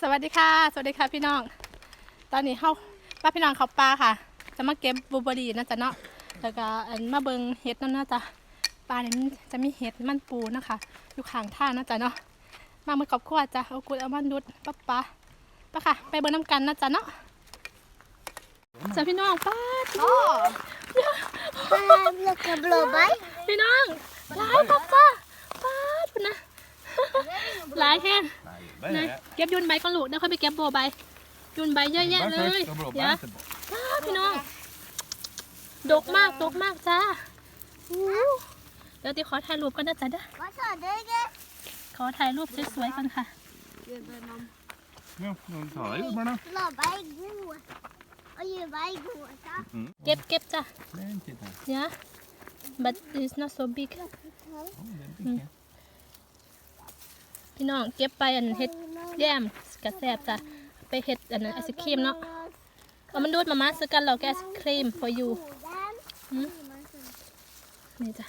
สวัสดีค่ะ สวัสดีค่ะพี่น้อง ตอนนี้เขาป้าพี่น้องเขาปลาค่ะ จะมาเก็บบลูเบอร์รี่นะจ๊ะเนาะ แล้วก็อันมาเบิงเห็ดนั่นนะจ๊ะปลาเนี่ยมันจะมีเห็ดมันปูนะคะ อยู่ข้างทางนะจ๊ะเนาะ มาเมื่อกับขวดจ้ะเอากุดเอามันดุดป้าป้าป้าค่ะ ไปเบิงน้ำกันนะจ๊ะเนาะจ้ะพี่น้องป้าด Oh, look a blue bite. พี่น้องหลายป้าป้าป้าดพุ่นนะ หลายแห้ง Nej, นะ det är เก็บยุนใบก่อนลูกแล้วค่อยไปเก็บโบใบยุนใบเยอะแยะเลย Först och blåbär เดี๋ยว inte bort. ว้าวพี่น้องดกมากดกมากจ้าอู้เดี๋ยวติขอถ่ายรูปกันนะจ๊ะเด้อ What's that, Digger? ขอถ่ายรูปสวยๆกันค่ะ Ja, de tar ju bara. Blue bite glue. Och you bite glue, så. เก็บเก็บจ้ะ Det är inte det. เนี่ย but it's not so big Ja, det är big. พี่น้องเก็บไปอันเฮ็ดแย้มกระแซบจ้ะไปเฮ็ดอันนั้นไอศครีมเนาะเอามันดูดมามาซื้อกันเราแกไอศครีม for you หืมนี่จ้ะ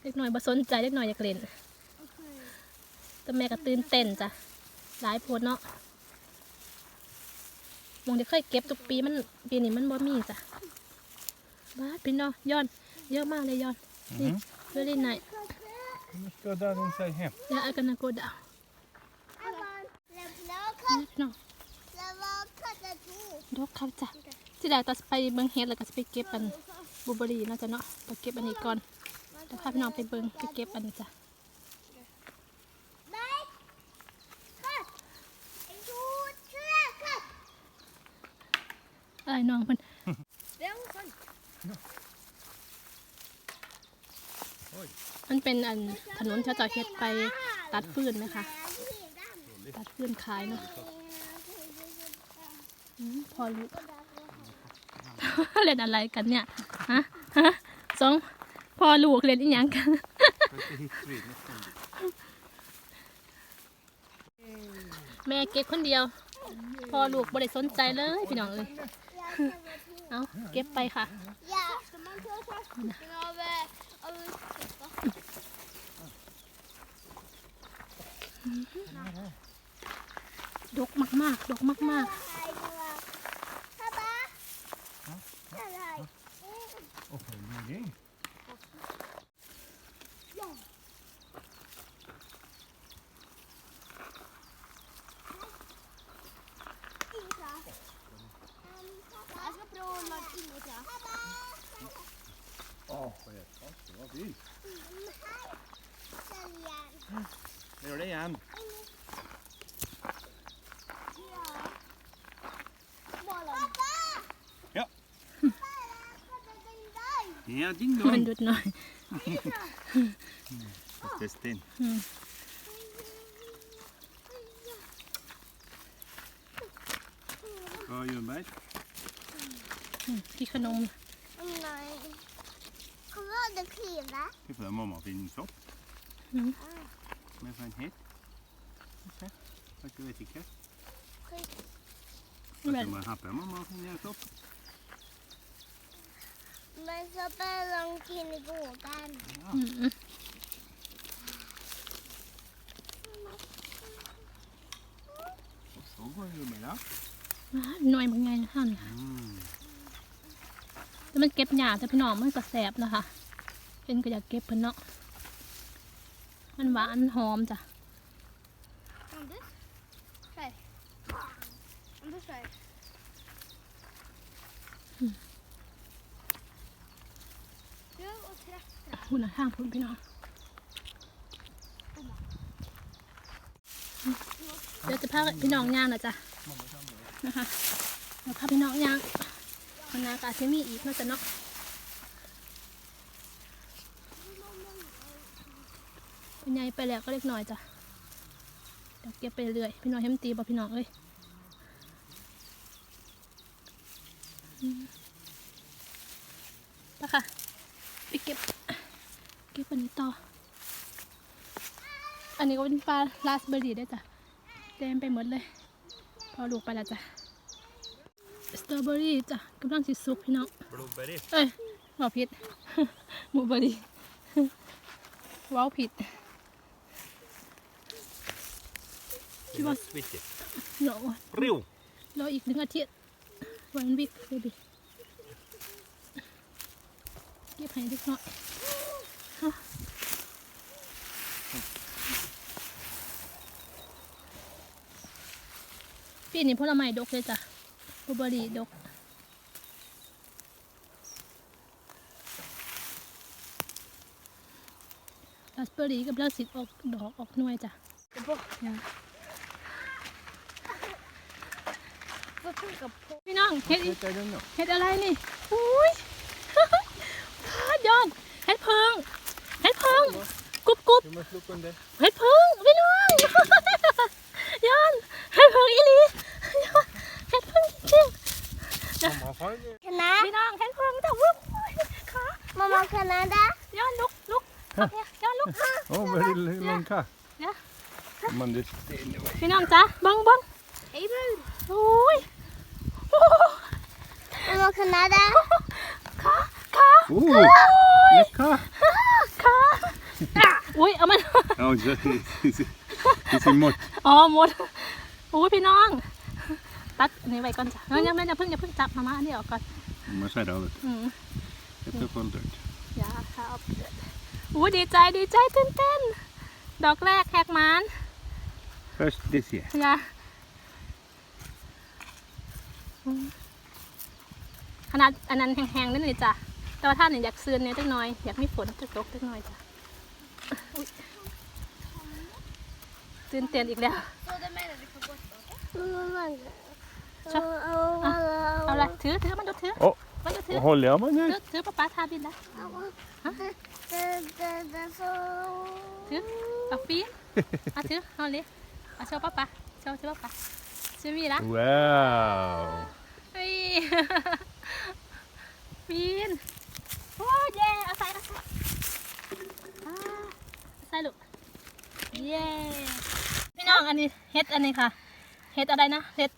เล็กหน่อยบ่สนใจเล็กหน่อยอยากเล่นแต่แม่ก็ตื่นเต้นจ้ะหลายโพดเนาะมองที่เคยเก็บทุกปีมันปีนี้มันบ่มีจ้ะบ้าดพี่น้องย้อนเยอะมากเลยย้อนนี่ very nice Nu ska Darin säga hem. แล้วอากันนะโกดาว The blue นี่พี่น้อง the blue cut the two. ดอกเขาจ้ะที่แรกตอนไปเบิ่งเฮ็ดแล้วก็สิไปเก็บอันบลูเบอร์รี่เนาะจ้ะเนาะไปเก็บอันนี้ก่อนแล้วพาพี่น้องไปเบิ่งไปเก็บอันนี้จ้ะ Bite. Cut. And two, three, cut. ไอ้น้องเพิ่น Vem fan? มันเป็นอันถนนชาวจอเฮ็ดไปตัดฟืนไหมคะ ตัดฟืนขายเนาะพอรู้เล่นอะไรกันเนี่ย ฮะ ฮะสองพอลูกเล่นอีหยังกันแม่เก็บคนเดียว พอลูกบ่ได้สนใจเลยพี่น้องเอ้ยเอาเก็บไปค่ะ ดกมากๆดกมากๆโอ้โหนี่โอ้โหโอ้โหดี Det var fint. Säljan. Gör det igen. Pappa! Ja. Pappa, den där. Ja, ding ๆมัน dong. ดุดหน่อย Testa in. อืม Vad gör Berg? อืมที่ขน ม Nej. Kommer du kliva? Det får mamma fin sopp. Mm. Med en hit. Se. Vad ska vi tycka? แบบ Ska man happa mamma fin sopp? Men så börjar långt in i gården. อืม Och så går det med det. อ่าหน่อยบางไงนะฮะ Mm. แล้วมันเก็บหยาแต่พี่น้องมันก็แสบนะคะเห็นก็อยากเก็บเพิ่นเนาะ มันหวานหอมจ้ะ Anders? Här. Anders här. Du och träffa. คุณนะทางคุณพี่น้องเดี๋ยวจะพาพี่น้องย่างนะจ๊ะนะคะเดี๋ยวพาพี่น้องย่างมันนากาซิมีอีกเนาจะเนาะ เป็นไงไปแล้วก็เล็กน้อยจ้ะเดี๋ยวเก็บไปเรื่อยพี่น้องให้มันตีบ่พี่น้องเอ้ยอืมไปค่ะไปเก็บเก็บอันนี้ต่อ อันนี้ก็เป็นปลาลาสเบอร์รี่ได้วยจ้ะเต็มไปหมดเลย พอลูกไปแล้วจ้ะสตรอเบอรี่จ้ะกำลังสิสุกพี่น้อง Blueberry. เอ้ยว่าผิดบลูเบอร์รี่ว้าวผิด She was With it. รอ Riu. รออีกหนึ่งอาทิตย์วันวิกเบบี้เก็บให้เล็กน้อยฮะปีนี้ผลไม้ดกเลยจ้ะบลูเบอร์รี่ดกราสเบอร์รี่กับราสิตออกดอกออกหน่วยจ้ะเนี่ย Vad funkar på? พี่น้องเฮ็ดอี What I don't know. เฮ็ดอะไรนี่อุ้ยพาดยอนเฮ็ดเพิงเฮ็ดเพิงกรุบกรุบ You must look on there. เฮ็ดเพิงพี่น้องยอนเฮ็ดเพิงอีหลียอนเฮ็ดเพิงจริง Mamma har ju. kan jag? ๆพี่น้องเฮ็ดเพิงแต่วุ้บขา Mamma kan jag det? ย้อนลุกลุกย้อนลุก Oh, very long car. Yeah. Man, just stay in the way. พี่น้องจ้ะเบังเบัง Hej bror. โอ้ยโอ้ Mamma kan jag det? ขาขา Oh, the car. ขาอะอุ้ยเอามัน Oh, it's, it's, it's in mud. อ๋อหมดอุ้ยพี่น้องตัดอันนี่ไว้ก่อนจ้ะเฮ้ยยังไม่จะเพิ่งจะเพิ่งจับมามาอันนี้ออกก่อน Man ser det. vet อืม du. Ett upp under. อย่าครับอุ้ยดีใจดีใจเต้นเต้น ดอกแรกแหกหมาน First this year. อย่าอืม ขนาดอันนั้นแห้งๆนั่นเลยจ้ะแต่ว่าท่านเนี่ยอยากซื้อเนี่ยจักหน่อย อยากมีฝนจะตกจักหน่อยจ้ะอุ๊ยตื่นเต้นอีกแล้ว Så det menar vi får bort dem? ชอบเอาละถือถือมันดูถือ Åh, มันดูถือ vad håller jag med ถือ nu? ถือป้าป้าทาบินนะ Det, det, det så... ถือเอาปีนเอาถือเอาเลยเอาโชว์ป้าป้าโชว์โชว์ป้าป้าชื่อมีละ Wow. เฮ้ย ปีนโอ้เย่เอาใส่เอาใส่อ่าเอาใส่ลูกเย่พี่น้องอันนี้เฮ็ดอันนี้ค่ะ เฮ็ดอะไรนะเฮ็ด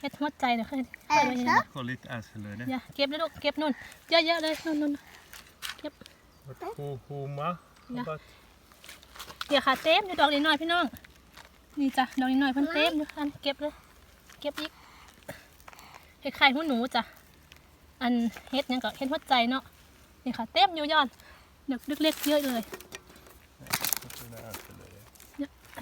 เฮ็ดหัวใจเดี๋ยวค่อยค่อยไว้นี่นะ Kolla lite asshole. อย่าเก็บเลยลูกเก็บนู่นเยอะๆเลยนู่นนู่นเก็บ Homa. Ja. เดี๋ยวค่ะเต็มอยู่ดอกนิดหน่อยพี่น้อง นี่จ้ะดอกนิดหน่อยเพิ่นเต็มอยู่อันเก็บเลย เก็บอีกเห็ดไข่หัวหนูจ้ะ อันเฮ็ดหยังก็เฮ็ดหัวใจเนาะนี่ค่ะ เต็มอยู่ยอดดอกเล็กๆเยอะเลย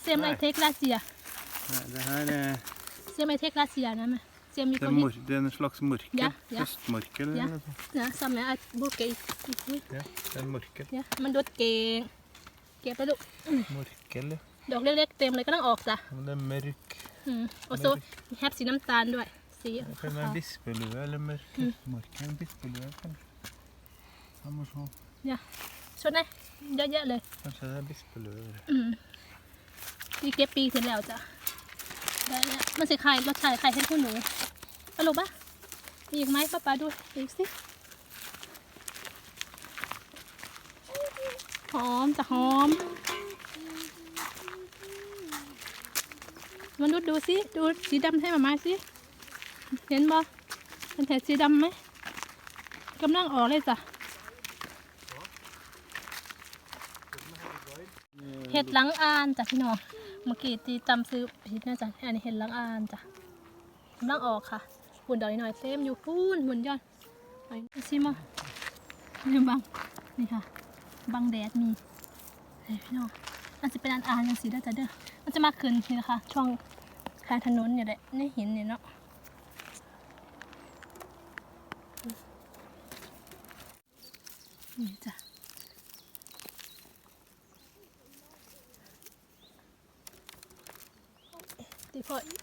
เซียมไอเทคลาเซีย Det här är, เซียมไอเทค l าเซียนะมั้ยเซียมมี det ค är, นเฮ็ด mör, det är en slags mörker. Ja, ja. Höstmörker eller Ja. något sånt. นะซัมแม่อัดบุกเกย์อุ้ย Ja, det är en mörker. เนี่ยมันดูดเก่งเก็บไปลูก Mörker eller? ดอกเล็กๆเต็มเลยก็ต้องออกจ้ะ Men det är mörk. อืมโอโซแฮปสีน้ำตาลด้วย สี Det kan vara ขาว en vispelua eller mörker. Mörker, en vispelua kanske. Annars så. ๆชดนะเยอะๆเลย Kanske det är vispelua. อืมนี่เก็บปีเสร็จแล้วจ้ะได้แล้วมันสิไข่รสชาติไข่เห็ดหูหนูเอาลูกปะมีอีกไหมป้าป้าดูอีกสิหอมจะหอมมันดูดดูสิ ดูสีดำให้มามาสิ เห็นบ่มันเห็นสีดำไหมกำลังออกเลยจ้ะเห็ดหลังอานจ้ะพี่น้องเมื่อกี้ตีจำซื้อผิดนะจ๊ะอันนี้เห็ดหลังอานจ้ะกำลังออกค่ะหุ่นดอกนิดหน่อยเต็มอยู่พูนหุ่นยอดไปซิมานี่บังนี่ค่ะ บังแดดมีเฮ้ยพี่น้องอันจะเป็นอันอานยังสีได้จ้ะเด้อมันจะมาขึ้นนี่นะคะช่วงทางถนนเนี่ยแหละนี่เห็นเนี่ยเนาะ นี่จ้ะตีพออีก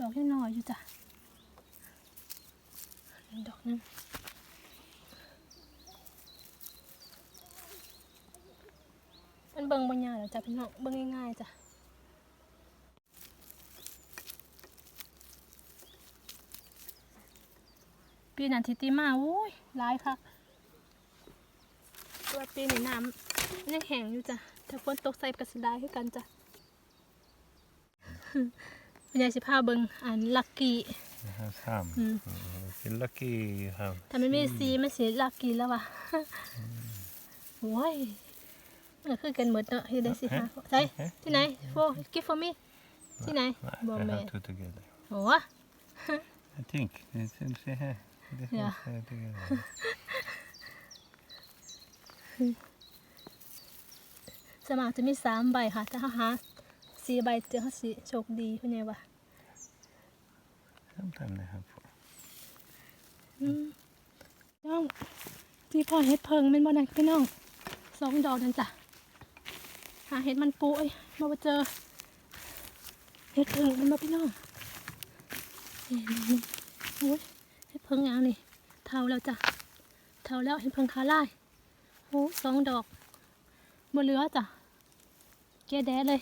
ดอกยังน้อยอยู่จ้ะดอกนึงมันเบิ่งบางอย่างจ้ะพี่น้องเบิ่งง่ายๆจ้ะ ปีนั้นทิติมาโอ้ยร้ายค่ะตัวปีนี้น้ำยังแห้งอยู่จ้ะถ้าฝนตกใส่กระสไดคือกันจ้ะเป็นยายสิพาเบิ่งอันลักกี้ Det här är ham. Mm. Vilken lucky ham. ถ้ามันไม่ซีมันเสียลักกี้แล้วว่ะโอ้ยเออคือกันหมดเนาะอยู่ได้สิหาใช่ที่ไหน for give for me ที่ไหน Nej, บ่ we แม่ have two together. โอ้ I think. It's in see here. This Yeah. one's uh, together. สมัครจะมีสามใบค่ะ ถ้าหาสี่ใบเจอเขาสิโชคดีคุณยายวะ Sometimes they have four. น้องที่พ่อเฮ็ดเพิงเป็นบ่อนั่นพี่น้องสองดอกนั่นจ้ะหาเฮ็ดมันปูเอ้ยมาบ่เจอเฮ็ดเพิงมันบ่พี่น้องนี่นี่นี่โอ้ย เฮ็ดเพิงอย่างนี่เท่าแล้วจ้ะเท่าแล้วเฮ็ดเพิงขาลายโอ้สองดอกบ่เหลือจ้ะแกแดดเลย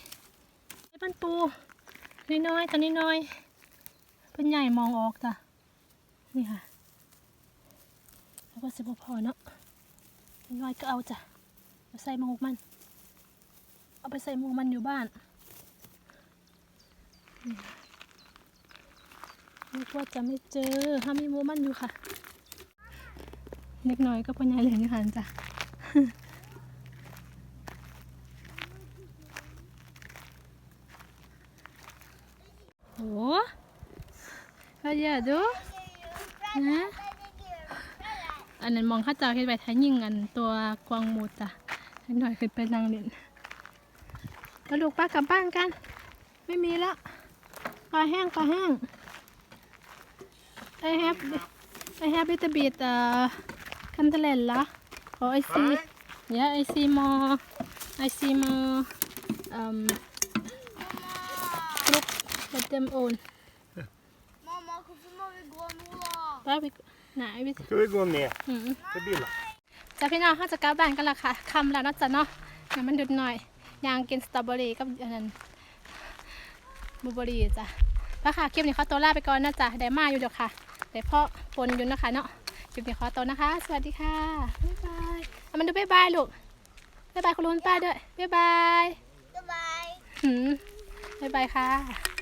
เฮ็ดมันปูน้อยๆตัวน้อยๆเป็นใหญ่มองออกจ้ะนี่ค่ะแล้วก็สิบพอเนาะน้อยก็เอาจ้ะเอาใส่หมูกมัน เอาไปใส่หมูกมันอยู่บ้านนึ กว่าจะไม่เจอถ้ามีหมูมันอยู่ค่ะ เล็กน้อยก็ปัญญาเหลืองหันจ้ะโอ้ก็อย่าดูนะอันนั้นมองข้าเจ้าเฮ็ดไว้ท้ายยิงอันตัวกวางมูจ้ะให้หน่อยขึ้นไปนั่งเล่นแล้วลูกป้ากลับบ้านกัน ไม่มีแล้วปลาแห้งปลาแห้ง I have I have little bit uh cantalella oh I see yeah I see more I see more um look let them own Mamma, hvorfor må vi gå nå, da? ป้าไปไหนไป Ska vi gå ner อืม till bilen? จ้าพี่น้องเขาจะกลับบ้านกันละค่ะคำแล้วเนาะจ้ะเนาะให้มันหยุดหน่อยยางกินสตรอเบอรี่กับอันนั้นบลูเบอรี่จ้ะแล้วค่ะคลิปนี้ขอตัวลาไปก่อนนะจ๊ะได้มาอยู่เดี๋ยวค่ะ ได้เพาะปนอยู่นะคะเนาะคลิปนี้ขอตัวนะคะ สวัสดีค่ะบ๊ายบายเอามันดูบ๊ายบายลูกบ๊ายบายคุณลุงป้าด้วยบ๊ายบาย Goodbye. หืมบ๊ายบายค่ะ